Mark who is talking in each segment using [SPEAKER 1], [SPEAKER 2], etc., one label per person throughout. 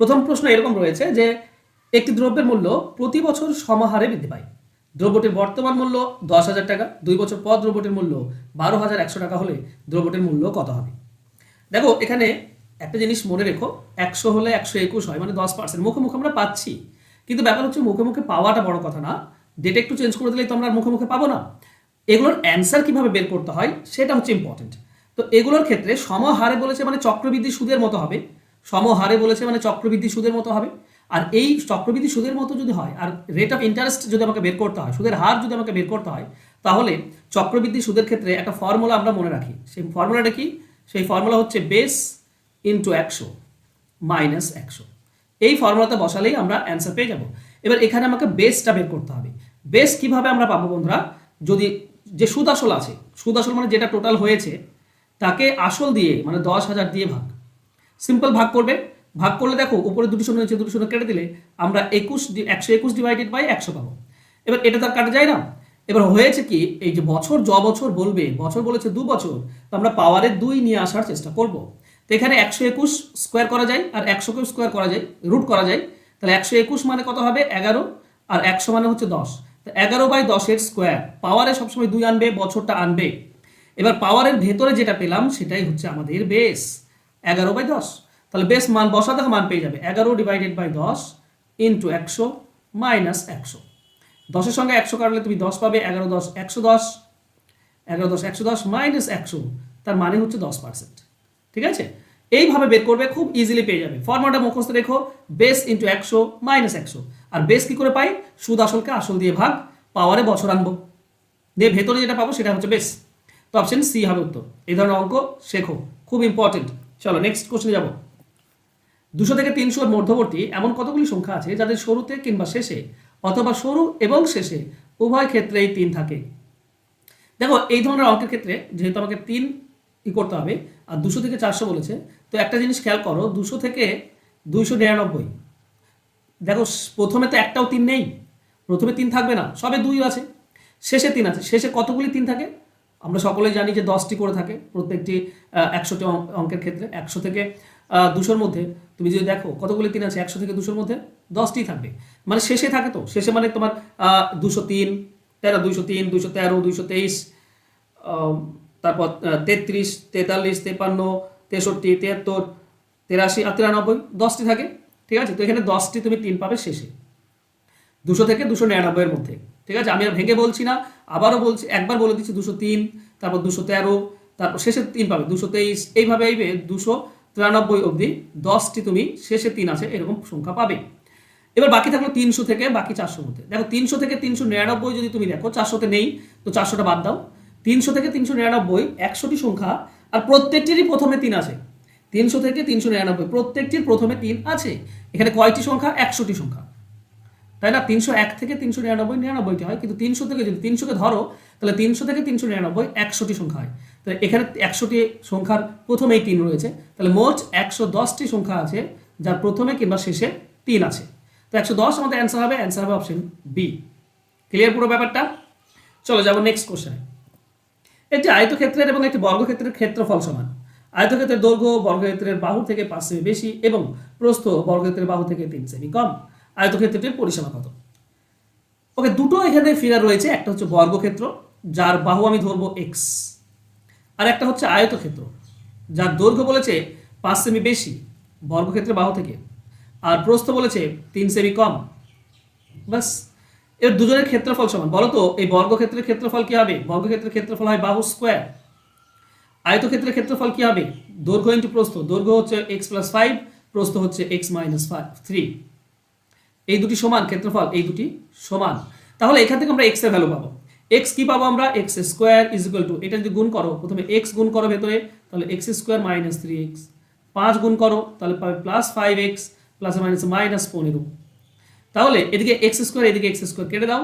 [SPEAKER 1] প্রথম প্রশ্ন এরকম রয়েছে যে, একটি দ্রব্যের মূল্য প্রতি বছর সমাহারে বৃদ্ধি পায়। দ্রব্যটির বর্তমান মূল্য দশ হাজার টাকা, দুই বছর পর দ্রব্যটির মূল্য বারো হাজার একশো টাকা হলে দ্রব্যটির মূল্য কত হবে? দেখো, এখানে একটা জিনিস মনে রেখো, একশো হলে একশো একুশ হয় মানে দশ পার্সেন্ট মুখে মুখে আমরা পাচ্ছি। কিন্তু ব্যাপার হচ্ছে মুখে মুখে পাওয়াটা বড় কথা না। ডেটা একটু চেঞ্জ করে দিলেই তো আমরা মুখে মুখে পাবো না। এগুলোর অ্যান্সার কীভাবে বের করতে হয়, সেটা হচ্ছে ইম্পর্টেন্ট তো এগুলোর ক্ষেত্রে সমহারে বলেছে মানে চক্রবৃদ্ধি সুদের মতো হবে। সমহারে বলেছে মানে চক্রবৃদ্ধি সুদের মতো হবে। আর এই চক্রবৃদ্ধি সুদের মতো যদি হয়, আর রেট অফ ইন্টারেস্ট যদি আমাকে বের করতে হয়, সুদের হার যদি আমাকে বের করতে হয়, তাহলে চক্রবৃদ্ধি সুদের ক্ষেত্রে একটা ফর্মুলা আমরা মনে রাখি। সেই ফর্মুলাটা কি? সেই ফর্মুলা হচ্ছে বেস ইন্টু একশো মাইনাস একশো। এই ফর্মুলাতে বসালেই আমরা অ্যান্সার পেয়ে যাব। এবার এখানে আমাকে বেসটা বের করতে হবে। বেস কীভাবে আমরা পাবো বন্ধুরা? যদি যে সুদ আসল আছে, সুদ আসল মানে যেটা টোটাল হয়েছে, তাকে আসল দিয়ে মানে দশ হাজার দিয়ে ভাগ। সিম্পল ভাগ করবে। ভাগ করলে দেখো, উপরে দুটো শূন্য, নিচে দুটো শূন্য কেটে দিলে আমরা একুশ একশো একুশ ডিভাইডেড বাই একশো পাবো। এবার এটা তার কাটা যায় না? এবার হয়েছে কি, এই যে বছর, জ বছর বলবে, বছর বলেছে দু বছর, তো আমরা পাওয়ারের দুই নিয়ে আসার চেষ্টা করব। তো এখানে একশো একুশ স্কোয়ার করা যায়, আর একশোকে স্কোয়ার করা যায় রুট করা যায়। তাহলে একশো একুশ মানে কত হবে? এগারো, আর একশো মানে হচ্ছে দশ। তো এগারো বাই দশের স্কোয়ার পাওয়ারে সবসময় দুই আনবে, বছরটা আনবে। এবার পাওয়ারের ভেতরে যেটা পেলাম, সেটাই হচ্ছে আমাদের বেস এগারো বাই দশ। তাহলে বেশ মান বসা দেখো মান পেয়ে যাবে। এগারো ডিভাইডেড বাই দশ ইন্টু একশো মাইনাস একশো। দশের সঙ্গে একশো কাটলে তুমি দশ পাবে, এগারো দশ, একশো দশ। এগারো দশ, একশো দশ মাইনাস একশো, তার মানে হচ্ছে দশ পার্সেন্ট ঠিক আছে? এইভাবে বের করবে, খুব ইজিলি পেয়ে যাবে। ফর্মাটা মুখস্থ রেখো বেস ইন্টু একশো মাইনাস একশো। আর বেস কি করে পাই? সুদ আসলকে আসল দিয়ে ভাগ পাওয়ারে বছর আনব। দিয়ে ভেতরে যেটা পাবো সেটা হচ্ছে বেস তো অপশন সি হবে উত্তর। এই ধরনের অঙ্ক শেখো। খুব ইম্পর্টেন্ট চলো নেক্সট কোশ্চেনে যাব। দুশো থেকে তিনশোর মধ্যবর্তী এমন কতগুলি সংখ্যা আছে যাদের শুরুতে কিংবা শেষে অথবা শুরু এবং শেষে উভয় ক্ষেত্রেই তিন থাকে? দেখো, এই ধরনের অঙ্কের ক্ষেত্রে যেহেতু আমাকে তিন ই করতে হবে, আর দুশো থেকে চারশো বলেছে, তো একটা জিনিস খেয়াল করো, দুশো থেকে দুইশো নিরানব্বই। দেখো, প্রথমে তো একটাও তিন নেই, প্রথমে তিন থাকবে না, সবে দুই আছে, শেষে তিন আছে, শেষে কতগুলি তিন থাকে? আমরা সকলেই জানি যে দশটি করে থাকে, প্রত্যেকটি একশোটি অঙ্কের ক্ষেত্রে। একশো থেকে দুশোর মধ্যে, তুমি যদি দেখো কতগুলি তিন আছে, একশো থেকে দুশোর মধ্যে দশটি থাকবে। মানে শেষে থাকে তো, শেষে মানে তোমার দুশো তিন, তেরো, দুশো তিন দুইশো তেরো দুইশো তেইশ তারপর তেত্রিশ, তেতাল্লিশ, তেপান্ন, তেষট্টি, তিয়াত্তর, তেরাশি আর তিরানব্বই, দশটি থাকে, ঠিক আছে? তো এখানে দশটি তুমি তিন পাবে শেষে। দুশো থেকে দুশো নিরানব্বইয়ের মধ্যে। ঠিক আছে? আমি আর ভেঙে বলছি না। আবারও বলছি, একবার বলে দিচ্ছি দুশো তিন, তারপর দুশো তেরো, তারপর শেষে তিন পাবে, দুশো তেইশ। এইভাবে এইবে দুশো তিরানব্বই অবধি দশটি তুমি শেষে তিন আছে, এরকম সংখ্যা পাবে। এবার বাকি থাকল তিনশো থেকে বাকি চারশোর মধ্যে। দেখো, তিনশো থেকে তিনশো নিরানব্বই যদি তুমি দেখো, চারশোতে নেই, তো চারশোটা বাদ দাও। তিনশো থেকে তিনশো নিরানব্বই, একশোটি সংখ্যা, আর প্রত্যেকটিরই প্রথমে তিন আছে। তিনশো থেকে তিনশো নিরানব্বই, প্রত্যেকটির প্রথমে তিন আছে। এখানে কয়টি সংখ্যা? একশোটি সংখ্যা। তাই না? তিনশো এক থেকে তিনশো নিরানব্বই, নিরানব্বইটি হয়। কিন্তু তিনশো থেকে যদি তিনশোকে ধরো, তাহলে তিনশো থেকে তিনশো নিরানব্বই, একশোটি সংখ্যা হয়। তাহলে এখানে একশোটি সংখ্যার প্রথমেই তিন রয়েছে। তাহলে মোট একশো দশটি সংখ্যা আছে, যার প্রথমে কিংবা শেষে তিন আছে। তো একশো দশ আমাদের অ্যান্সার হবে অ্যান্সার হবে অপশন বি ক্লিয়ার পুরো ব্যাপারটা? চলো যাব নেক্সট কোশ্চেনে একটি আয়তক্ষেত্রের এবং একটি বর্গক্ষেত্রের ক্ষেত্রফল সমান। আয়তক্ষেত্রের দৈর্ঘ্য বর্গক্ষেত্রের বাহু থেকে পাঁচ সেমি বেশি এবং প্রস্থ বর্গক্ষেত্রের বাহু থেকে তিন সেমি কম। আয়তক্ষেত্রটির পরিসীমা কত? ওকে, দুটো এখানে ফিগার রয়েছে, একটা হচ্ছে বর্গক্ষেত্র, যার বাহু আমি ধরবো এক্স আর একটা হচ্ছে আয়তক্ষেত্র, যার দৈর্ঘ্য বলেছে পাঁচ সেমি বেশি বর্গক্ষেত্রের বাহু থেকে, আর প্রস্থ বলেছে তিন সেমি কম। বাসের দুজনের ক্ষেত্রফল সমান। বলো তো, এই বর্গক্ষেত্রের ক্ষেত্রফল কি হবে? বর্গক্ষেত্রের ক্ষেত্রফল হয় বাহু স্কোয়ার আয়তক্ষেত্রের ক্ষেত্রফল কি হবে? দৈর্ঘ্য ইন্টু প্রস্থ, দৈর্ঘ্য হচ্ছে এক্স প্লাস ফাইভ প্রস্থ হচ্ছে এক্স মাইনাস ফাইভ থ্রি এই দুটি সমান ক্ষেত্রফল, এই দুটি সমান। তাহলে এখান থেকে আমরা এক্সের ভ্যালু পাবো। এক্স কি পাবো আমরা? X square is equal to এটা যদি গুণ করো, প্রথমে এক্স গুণ করো ভেতরে, তাহলে X square minus three X পাঁচ গুণ করো, তাহলে পাবে plus five X plus minus minus পনেরো। তাহলে এদিকে এক্স স্কোয়ার এদিকে এক্স স্কোয়ার কেটে দাও।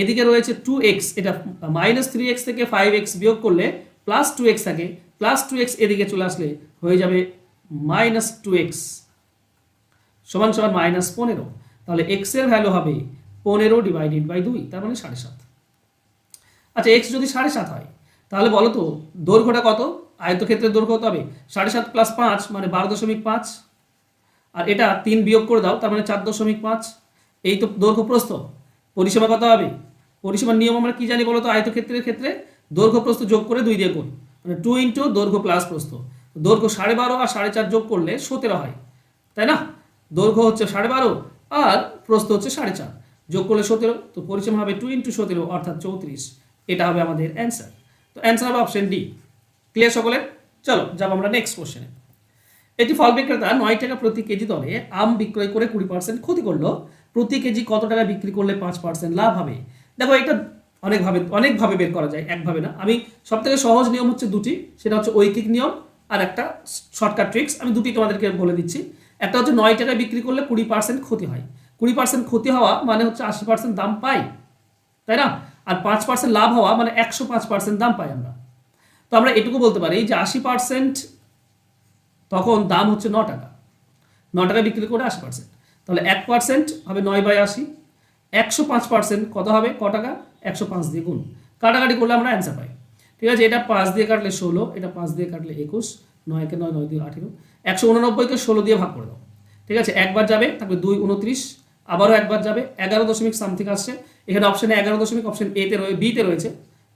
[SPEAKER 1] এদিকে রয়েছে টু এক্স এটা মাইনাস থ্রি এক্স থেকে ফাইভ এক্স বিয়োগ করলে প্লাস টু এক্স থাকে। প্লাস টু এক্স এদিকে চলে আসলে হয়ে যাবে মাইনাস টু এক্স সমান সমান মাইনাস পনেরো। তাহলে এক্সের ভ্যালু হবে পনেরো ডিভাইডেড বাই দুই, তার মানে সাড়ে সাত। আচ্ছা এক্স যদি সাড়ে সাত হয়, তাহলে বলো তো দৈর্ঘ্যটা কত? আয়তক্ষেত্রের দৈর্ঘ্য কত হবে? সাড়ে সাত প্লাস পাঁচ মানে বারো দশমিক পাঁচ। আর এটা তিন বিয়োগ করে দাও, তার মানে চার দশমিক পাঁচ। এই তো দৈর্ঘ্য প্রস্থ। পরিসীমা কত হবে? পরিসীমার নিয়ম আমরা কি জানি বলো তো আয়তক্ষেত্রের ক্ষেত্রে দৈর্ঘ্য প্রস্থ যোগ করে দুই দিয়ে গুণ। মানে টু ইন্টু দৈর্ঘ্য প্লাস প্রস্থ। দৈর্ঘ্য সাড়ে বারো আর সাড়ে চার যোগ করলে সতেরো হয়। তাই না? দৈর্ঘ্য হচ্ছে সাড়ে বারো আর প্রস্থ হচ্ছে সাড়ে চার। যোগ করলে সতেরো, তো পরিচয় হবে টু ইন্টু সতেরো, অর্থাৎ চৌত্রিশ। এটা হবে আমাদের অ্যান্সার তো অ্যান্সার হবে অপশন ডি ক্লিয়ার সকলের চলো, যাব আমরা নেক্সট কোশ্চেনে একটি ফল বিক্রেতা নয় টাকা প্রতি কেজি দরে আম বিক্রয় করে কুড়ি পার্সেন্ট ক্ষতি করল। প্রতি কেজি কত টাকা বিক্রি করলে পাঁচ পার্সেন্ট লাভ হবে? দেখো, এটা অনেকভাবে অনেকভাবে বের করা যায়, একভাবে না। আমি সব থেকে সহজ নিয়ম হচ্ছে দুটি, সেটা হচ্ছে ঐকিক নিয়ম আর একটা শর্টকাট ট্রিক্স আমি দুটি তোমাদেরকে বলে দিচ্ছি। একটা হচ্ছে নয় টাকায় বিক্রি করলে কুড়ি পার্সেন্ট ক্ষতি হয়। কুড়ি পার্সেন্ট ক্ষতি হওয়া মানে হচ্ছে আশি পার্সেন্ট দাম পাই, তাই না? আর পাঁচ পার্সেন্ট লাভ হওয়া মানে একশো পাঁচ পার্সেন্ট দাম পাই আমরা। তো আমরা এটুকু বলতে পারি যে আশি পার্সেন্ট তখন দাম হচ্ছে ন টাকা। ন টাকা বিক্রি করে আশি পার্সেন্ট তাহলে এক পার্সেন্ট হবে নয় বাই আশি। একশো পাঁচ পার্সেন্ট কত হবে? ক টাকা? একশো পাঁচ দিয়ে গুণ। কাটাকাটি করলে আমরা অ্যান্সার পাই। ঠিক আছে, এটা পাঁচ দিয়ে কাটলে ষোলো, এটা পাঁচ দিয়ে কাটলে একুশ। নয়কে নয় নয় দিয়ে আঠেরো। একশো উননব্বইকে ষোলো দিয়ে ভাগ করে দাও। ঠিক আছে? একবার যাবে তারপরে দুই, উনত্রিশ। আবারও একবার যাবে, এগারো দশমিক সামথিং আসছে। এখানে অপশানে এগারো দশমিক অপশান এতে রয়ে বিতে রয়েছে।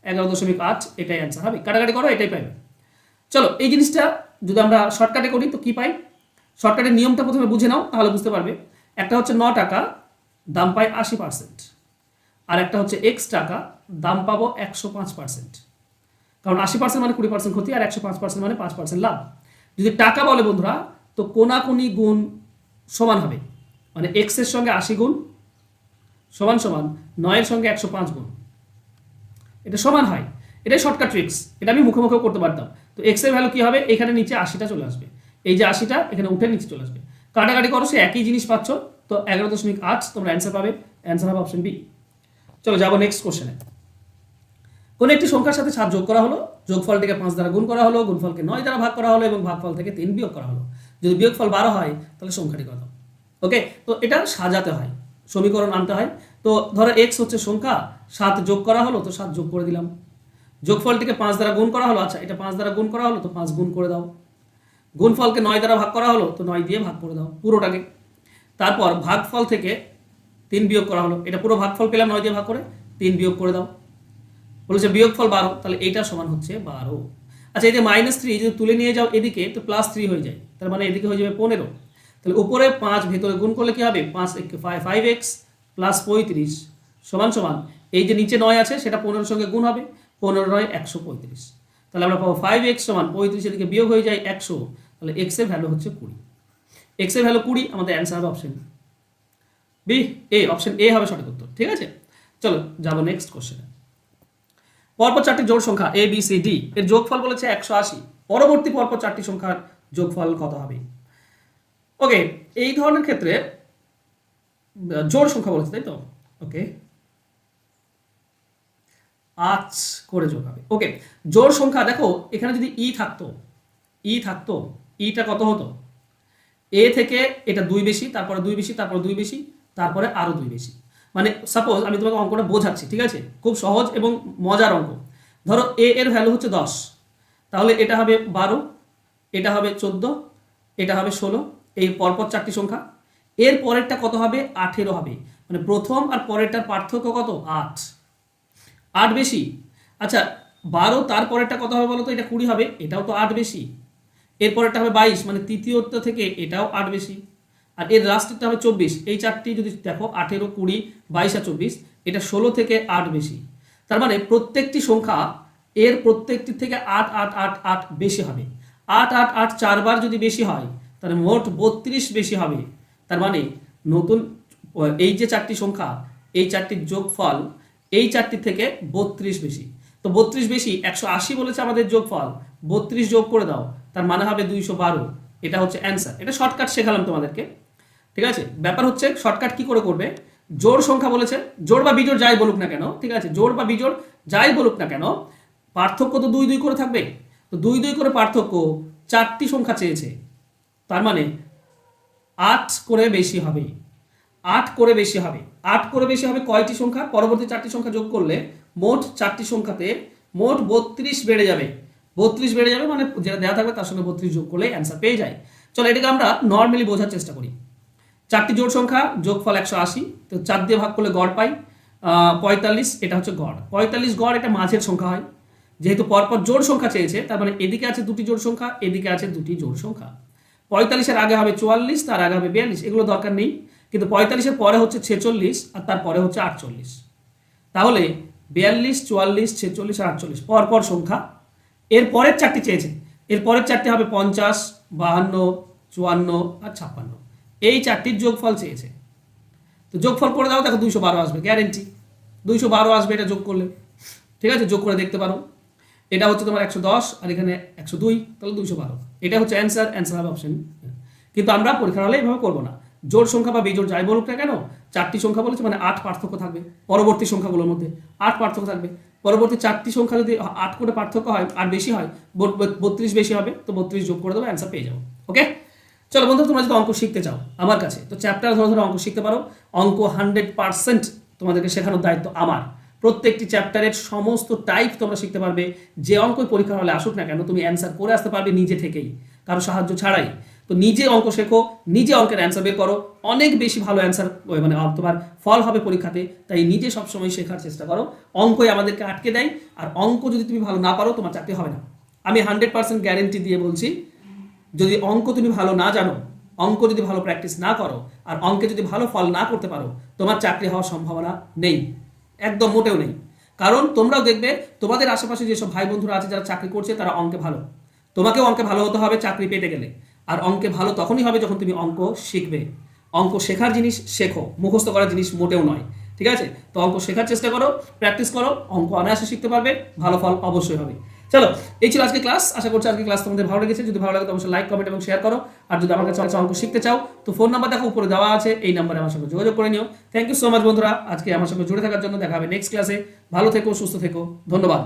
[SPEAKER 1] এগারো দশমিক আট, এটাই অ্যান্সার হবে। কাটাকাটি করো, এটাই পাবে চলো, এই জিনিসটা যদি আমরা শর্টকাটে করি, তো কি পাই? শর্টকাটের নিয়মটা প্রথমে বুঝে নাও, তাহলে বুঝতে পারবে। একটা হচ্ছে ন টাকা, দাম পাই আশি পার্সেন্ট আর একটা হচ্ছে এক্স টাকা, দাম পাবো একশো পাঁচ পার্সেন্ট কারণ আশি পার্সেন্ট মানে কুড়ি পার্সেন্ট ক্ষতি আর একশো পাঁচ পার্সেন্ট মানে পাঁচ পার্সেন্ট লাভ। যদি টাকা বলে বন্ধুরা, তো কোনাকুনি গুণ সমান হবে। মানে এক্সের সঙ্গে আশি গুণ সমান সমান নয়ের সঙ্গে একশো পাঁচ গুণ। এটা সমান হয়। এটাই শর্টকাট ট্রিক্স এটা আমি মুখে মুখেও করতে পারতাম। তো এক্সের ভ্যালু কি হবে? এখানে নিচে আশিটা চলে আসবে। এই যে আশিটা, এখানে উঠে নিচে চলে আসবে। কাটাকাটি করো, সে একই জিনিস পাচ্ছ। তো এগারো দশমিক আট তোমরা অ্যান্সার পাবে। অ্যান্সার হবে অপশন বি চলো যাব নেক্সট কোশ্চেনে কোনো একটি সংখ্যার সাথে সাত যোগ করা হলো যোগফলটিকে পাঁচ দ্বারা গুণ করা হলো গুণফলকে নয় দ্বারা ভাগ করা হলো এবং ভাগফল থেকে তিন বিয়োগ করা হলো। যদি বিয়োগফল বারো হয়, তাহলে সংখ্যাটি কত? ওকে, তো এটা সাজাতে হয়, সমীকরণ আনতে হয়। তো ধরো এক্স হচ্ছে সংখ্যা, সাত যোগ করা হলো, তো সাত যোগ করে দিলাম। যোগফলটিকে পাঁচ দ্বারা গুণ করা হলো আচ্ছা এটা পাঁচ দ্বারা গুণ করা হলো, তো পাঁচ গুণ করে দাও। গুণফলকে নয় দ্বারা ভাগ করা হলো, তো নয় দিয়ে ভাগ করে দাও, পুরোটাকে। তারপর ভাগফল থেকে তিন বিয়োগ করা হলো, এটা পুরো ভাগফল পেলাম, নয় দিয়ে ভাগ করে, তিন বিয়োগ করে দাও। বলেছে বিয়োগফল বারো, তাহলে এইটা সমান হচ্ছে বারো। আচ্ছা এই যে মাইনাস থ্রি যদি তুলে নিয়ে যাও এদিকে, তো প্লাস থ্রি হয়ে যায়। তার মানে এদিকে হয়ে যাবে পনেরো। তাহলে উপরে পাঁচ, ভেতরে গুণ করলে কি হবে? পাঁচ ফাইভ এক্স প্লাস পঁয়ত্রিশ। সমান সমান। এই যে নিচে নয় আছে, সেটা পনেরোর সঙ্গে গুণ হবে। পনেরো নয়, একশো পঁয়ত্রিশ। তাহলে আমরা পাবো ফাইভ এক্স সমান পঁয়ত্রিশ, এদিকে বিয়োগ হয়ে যায় একশো। তাহলে এক্সের ভ্যালু হচ্ছে কুড়ি। এক্সের ভ্যালু কুড়ি, আমাদের অ্যান্সার হবে option B A option A হবে সঠিক উত্তর। ঠিক আছে? চলো, যাব নেক্সট কোশ্চেনে পরপর চারটি জোড় সংখ্যা এ বি সি ডি এর যোগফল বলেছে একশো আশি। পরবর্তী পরপর চারটি সংখ্যার যোগফল কত হবে? ওকে এই ধরনের ক্ষেত্রে জোড় সংখ্যা বলেছে, তাই তো? ওকে আচ করে যোগ হবে। ওকে জোড় সংখ্যা, দেখো, এখানে যদি ই থাকতো ই থাকতো ইটা কত হতো? এ থেকে এটা দুই বেশি, তারপরে দুই বেশি, তারপরে দুই বেশি, তারপরে আরও দুই বেশি। মানে সাপোজ আমি তোমাকে অঙ্কটা বোঝাচ্ছি, ঠিক আছে? খুব সহজ এবং মজার অঙ্ক। ধরো এ এর ভ্যালু হচ্ছে দশ। তাহলে এটা হবে বারো, এটা হবে চোদ্দ, এটা হবে ষোলো এই পরপর চারটি সংখ্যা। এর পরেরটা কত হবে? আঠেরো হবে। মানে প্রথম আর পরেরটার পার্থক্য কত? আট। আট বেশি? আচ্ছা বারো তার পরেরটা কত হবে বলো তো এটা কুড়ি হবে, এটাও তো আট বেশি। এর পরেরটা হবে বাইশ মানে তৃতীয়টা থেকে এটাও আট বেশি। আর এর লাস্টেরটা হবে চব্বিশ। এই চারটি যদি দেখো, আঠেরো, কুড়ি, বাইশ আর চব্বিশ, এটা ষোলো থেকে আট বেশি। তার মানে প্রত্যেকটি সংখ্যা এর প্রত্যেকটি থেকে আট আট আট আট বেশি হবে। আট আট আট চারবার যদি বেশি হয়, তাহলে মোট বত্রিশ বেশি হবে। তার মানে নতুন, এই যে চারটি সংখ্যা, এই চারটির যোগফল, এই চারটি থেকে বত্রিশ বেশি। তো বত্রিশ বেশি, একশো আশি বলেছে আমাদের যোগফল। বত্রিশ যোগ করে দাও, তার মানে হবে দুইশো বারো। এটা হচ্ছে অ্যান্সার এটা শর্টকাট শেখালাম তোমাদেরকে। ঠিক আছে? ব্যাপার হচ্ছে শর্টকাট কি করে করবে? জোর সংখ্যা বলেছে। জোর বা বিজোড় যাই বলুক না কেন, ঠিক আছে? জোড় বা বিজোড় যাই বলুক না কেন, পার্থক্য তো দুই দুই করে থাকবে। তো দুই দুই করে পার্থক্য চারটি সংখ্যা চেয়েছে। তার মানে আট করে বেশি হবে। আট করে বেশি হবে। আট করে বেশি হবে কয়টি সংখ্যা? পরবর্তী চারটি সংখ্যা যোগ করলে মোট চারটি সংখ্যাতে মোট বত্রিশ বেড়ে যাবে। বত্রিশ বেড়ে যাবে মানে যেটা দেওয়া থাকবে তার সঙ্গে বত্রিশ যোগ করলে অ্যান্সার পেয়ে যায়। চলো এটাকে আমরা নর্মালি বোঝার চেষ্টা করি। চারটি জোড় সংখ্যা, যোগফল একশো আশি, তো চার দিয়ে ভাগ করলে গড় পাই পঁয়তাল্লিশ, এটা হচ্ছে গড়। পঁয়তাল্লিশ গড় এটা মাঝের সংখ্যা হয়, যেহেতু পরপর জোড় সংখ্যা চেয়েছে, তার মানে এদিকে আছে দুটি জোড় সংখ্যা, এদিকে আছে দুটি জোড় সংখ্যা। পঁয়তাল্লিশের আগে হবে চুয়াল্লিশ, তার আগে হবে বিয়াল্লিশ, এগুলো দরকার নেই, কিন্তু পঁয়তাল্লিশের পরে হচ্ছে ছেচল্লিশ আর তারপরে হচ্ছে আটচল্লিশ। তাহলে বিয়াল্লিশ, চুয়াল্লিশ, ছেচল্লিশ আর আটচল্লিশ, পরপর সংখ্যা। এর পরের চারটি চেয়েছে, এর পরের চারটি হবে পঞ্চাশ, বাহান্ন, চুয়ান্ন আর ছাপ্পান্ন। এই চারটির যোগফল চেয়েছে। তো যোগফল করে দাও, দেখো দুইশো বারো আসবে গ্যারেন্টি দুইশো বারো আসবে, এটা যোগ করলে। ঠিক আছে? যোগ করে দেখতে পারো। এটা হচ্ছে তোমার একশো দশ, আর এখানে একশো দুই, তাহলে দুইশো বারো। এটা হচ্ছে অ্যান্সার অ্যান্সার হবে অপশন কিন্তু আমরা পরীক্ষার হলে এইভাবে করব না। জোড় সংখ্যা বা বিজোড় যাই বলুক না কেন, চারটি সংখ্যা বলেছে মানে আট পার্থক্য থাকবে পরবর্তী সংখ্যাগুলোর মধ্যে। আট পার্থক্য থাকবে। পরবর্তী চারটি সংখ্যা যদি আট করে পার্থক্য হয়, আর বেশি হয় বত্রিশ বেশি হবে, তো বত্রিশ যোগ করে দেবো অ্যান্সার পেয়ে যাব। ওকে চলো বন্ধু, তোমরা যদি অঙ্ক শিখতে চাও আমার কাছে, তো চ্যাপ্টার ধরে ধরে অঙ্ক শিখতে পারো। অঙ্ক হান্ড্রেড পার্সেন্ট তোমাদেরকে শেখানোর দায়িত্ব আমার। প্রত্যেকটি চ্যাপ্টারের সমস্ত টাইপ তোমরা শিখতে পারবে। যে অঙ্কই পরীক্ষা হলে আসুক না কেন, তুমি অ্যান্সার করে আসতে পারবে নিজে থেকেই, কারও সাহায্য ছাড়াই। তো নিজে অঙ্ক শেখো, নিজে অঙ্কের অ্যান্সার বের করো। অনেক বেশি ভালো অ্যান্সার মানে তোমার ফল হবে পরীক্ষাতে, তাই নিজে সবসময় শেখার চেষ্টা করো। অঙ্কই আমাদেরকে আটকে দেয়, আর অঙ্ক যদি তুমি ভালো না পারো, তোমার চাকরি হবে না। আমি হান্ড্রেড পার্সেন্ট গ্যারেন্টি দিয়ে বলছি যদি অঙ্ক তুমি ভালো না জানো, অঙ্ক যদি ভালো প্র্যাকটিস না করো, আর অঙ্কে যদি ভালো ফল না করতে পারো, তোমার চাকরি হওয়ার সম্ভাবনা নেই, একদম মোটেও নেই। কারণ তোমরাও দেখবে তোমাদের আশেপাশে যেসব ভাই বন্ধুরা আছে যারা চাকরি করছে, তারা অঙ্কে ভালো। তোমাকেও অঙ্কে ভালো হতে হবে চাকরি পেতে গেলে। আর অঙ্কে ভালো তখনই হবে যখন তুমি অঙ্ক শিখবে। অঙ্ক শেখার জিনিস শেখো, মুখস্থ করার জিনিস মোটেও নয়, ঠিক আছে? তো অঙ্ক শেখার চেষ্টা করো প্র্যাকটিস করো, অঙ্ক অনায়াসে শিখতে পারবে, ভালো ফল অবশ্যই হবে। চলো, এই ছিল আজকে ক্লাস আশা করছি আজকে ক্লাস তোমাদের ভালো লেগেছে। যদি ভালো লাগে, অবশ্যই লাইক কমেন্ট এবং শেয়ার করো। আর যদি আমার কাছে অঙ্ক শিখতে চাও, তো ফোন নাম্বার দেখো, উপরে দেওয়া আছে। এই নাম্বারে আমার সঙ্গে যোগাযোগ করে নিও। থ্যাংক ইউ সো মাচ বন্ধুরা। আজকে আমার সঙ্গে জুড়ে থাকার জন্য দেখা হবে নেক্সট ক্লাসে ভালো থেকো, সুস্থ থেকো। ধন্যবাদ।